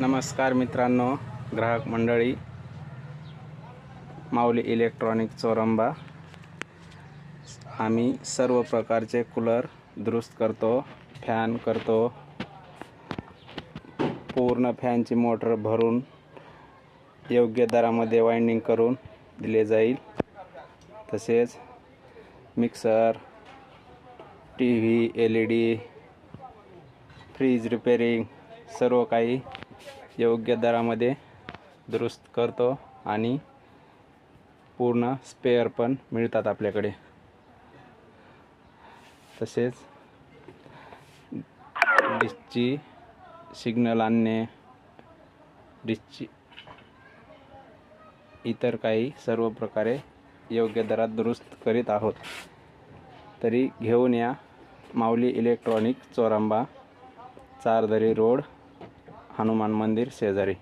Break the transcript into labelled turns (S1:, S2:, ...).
S1: नमस्कार मित्रांनो ग्राहक मंडळी माऊली इलेक्ट्रॉनिक चोरंबा. आम्ही सर्व प्रकारचे कूलर दुरुस्त करतो फॅन करतो. पूर्ण फॅनची मोटर भरून योग्य दरामध्ये वाइंडिंग करून दिले जाईल. तसेच mixer T V L E D fridge repairing सर्व काही योग्य दरामध्ये दुरुस्त करतो आणि पूर्ण स्पेअर पण मिळतात आपल्याकडे. तसेच डिशची सिग्नल आणणे डिशची इतर काही सर्व प्रकारे योग्य दरात दुरुस्त करीत आहोत. तरी घेऊन या माऊली इलेक्ट्रॉनिक चोरांबा चारदरी रोड हनुमान मंदिर शेजारी.